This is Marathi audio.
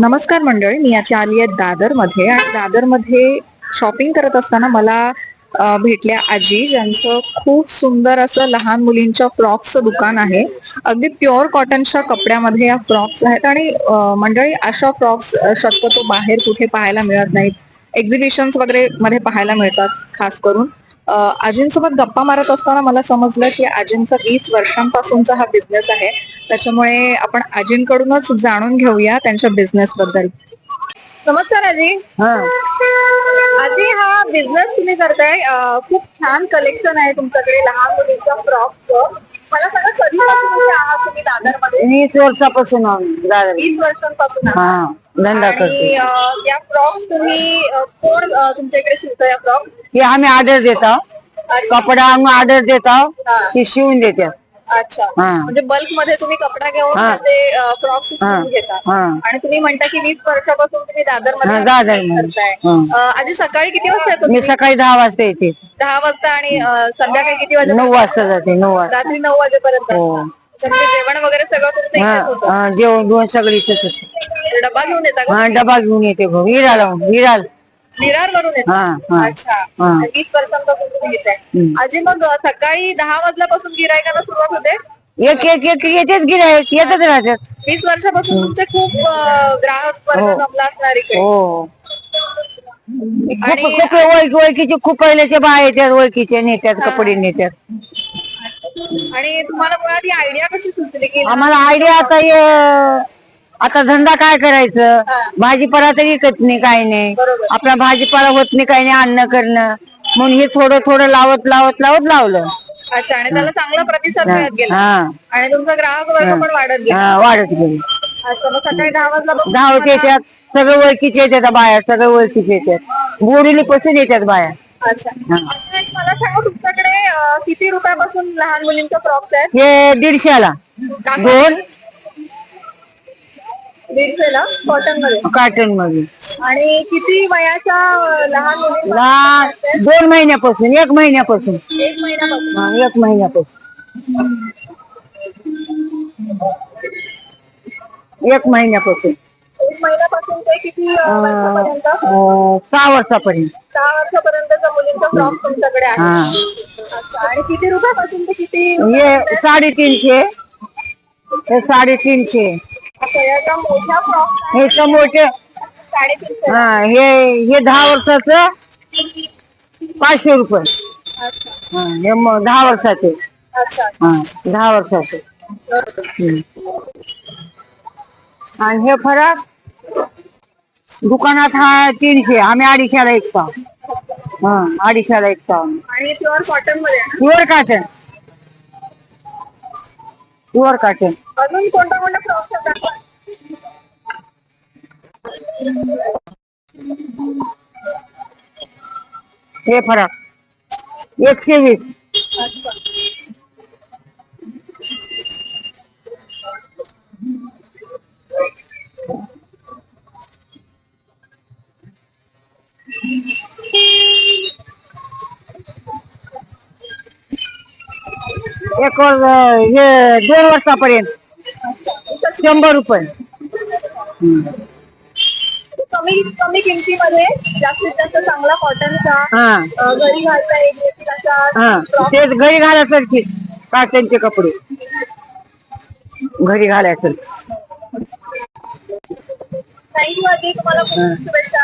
नमस्कार मंडळी मी आता आली आहे दादरमध्ये आणि दादरमध्ये शॉपिंग करत असताना मला भेटल्या आजी ज्यांचं खूप सुंदर असं लहान मुलींच्या फ्रॉक्सचं दुकान आहे. अगदी प्युअर कॉटनच्या कपड्यामध्ये या फ्रॉक्स आहेत आणि मंडळी अशा फ्रॉक्स शक्यतो बाहेर कुठे पाहायला मिळत नाहीत. एक्झिबिशन्स वगैरे मध्ये पाहायला मिळतात खास करून. आजींसोबत गप्पा मारत असताना मला समजलं की आजींचा वीस वर्षांपासूनचा हा बिझनेस आहे. त्याच्यामुळे आपण आजींकडूनच जाणून घेऊया त्यांच्या बिझनेस बद्दल. नमस्कार आजी. हा. आजी हा बिझनेस तुम्ही करताय. अं, खूप छान कलेक्शन आहे तुमच्याकडे लहान मुलींच्या फ्रॉकचं मला सांगा कधीपासून इथे आहात तुम्ही दादरमध्ये? वीस वर्षापासून आम्ही दादर. वीस वर्षांपासून आहात. हा धंदा करतो. आणि अं, या फ्रॉक्स तुम्ही अं, कोण अं, तुमच्या इकडे शिवतं या फ्रॉक हे आम्ही ऑर्डर देतो. कपडा आम्ही ऑर्डर देतो. हा. ते शिवून देतात. अच्छा हा. म्हणजे बल्कमध्ये तुम्ही कपडा घेऊन हा. ते फ्रॉक शिवून घेता हा. आणि तुम्ही म्हणता की वीस वर्षापासून तुम्ही दादर हा, मध्ये दादरमध्ये. करताय हा. अं, आधी सकाळी किती वाजता येतो मी तुम्ही? सकाळी दहा वाजता येते दहा वाजता आणि अं, संध्याकाळी किती वाजता नऊ वाजता जाते नऊ वाजता रात्री नऊ वाजेपर्यंत हो. असतं. अच्छा, म्हणजे जेवण वगैरे सगळं तुमचं हा इथेच होतं हा, जेवण दोन सगळी डबा घेऊन येता का हा डबा घेऊन येते भाऊ विराला विराल विरार वरून येता हा, हा. अच्छा. हा. वीस वर्षांपासून तुम्ही हम्म. आजी मग अं, सकाळी दहा वाजल्यापासून गिरायकाला सुरुवात होते? एक एक एक येतेच गिरायक येतच राहतात. वीस वर्षापासून तुमचे खूप अं, ग्राहक वर्ग हो. जमला असणार इकडे. हो. खूप आणि खूप ओळखी ओळखीचे खूप पहिल्याचे बाय येतात ओळखीचे नेत्यात कपडे नेत्यात आणि तुम्हाला मुळात ही आयडिया कशी सुचली की आम्हाला आयडिया आता आता धंदा काय करायचं. भाजीपाला तरी विकत नाही काही नाही. आपला भाजीपाला होत नाही काही नाही अन्न करणं. म्हणून हे थोडं थोडं लावत लावत लावत लावलं. अच्छा आणि त्याला चांगला प्रतिसाद मिळत गेला. हा. आणि तुमचा ग्राहक वर्ग पण वाढत गेला. हा, वाढत गेली. अच्छा मग सकाळी दहा धावत येतात सगळे ओळखीचे येतात बाया सगळे ओळखीचे येतात. गोडीली पासून येतात बाया अच्छा. आता एक मला सांगा तुमच्याकडे अं, किती रुपयापासून लहान मुलींच्या फ्रॉक्स आहेत? हे दीडशेला. दोन दीडशेला कॉटनमध्ये. आणि किती वयाच्या लहान लहान दोन महिन्यापासून एक महिन्यापासून. एक महिन्यापासून. हा, एक महिन्यापासून. एक महिन्यापासून. एक महिन्यापासून ते किती अं, वर्षापर्यंत? अं, सहा वर्षापर्यंत. सहा वर्षापर्यंतच्या मुलींच्या फ्रॉक तुमच्याकडे हा. आहे अच्छा आणि किती रुपयापासून ते किती? हे साडेतीनशे. हे साडेतीनशे. हे साडेतीनशे. हा हे हे दहा वर्षाचं पाचशे रुपये. हा, हे म- दहा वर्षाचे. हा दहा वर्षाचे. हम्म. आणि हे फरक? दुकानात हा तीनशे आम्ही अडीचशेला ऐकतो हा अडीचशेला ऐकतो आम्ही आणि प्युअर कॉटनमध्ये आहे प्युअर कॉटन. Pure cotton? अजून कोणत्या कोणत्या फ्रॉक्स दाखवा. हे फरक. एकशे वीस. एक हे दोन वर्षापर्यंत. शंभर रुपये. कमी कमी किमतीमध्ये जास्तीत जास्त चांगला कॉटनचा हा. अं, घरी घालता येईल हा तेच घरी घालायसारखे कॉटनचे कपडे. घरी घालायसारखे. तुम्हाला खूप शुभेच्छा.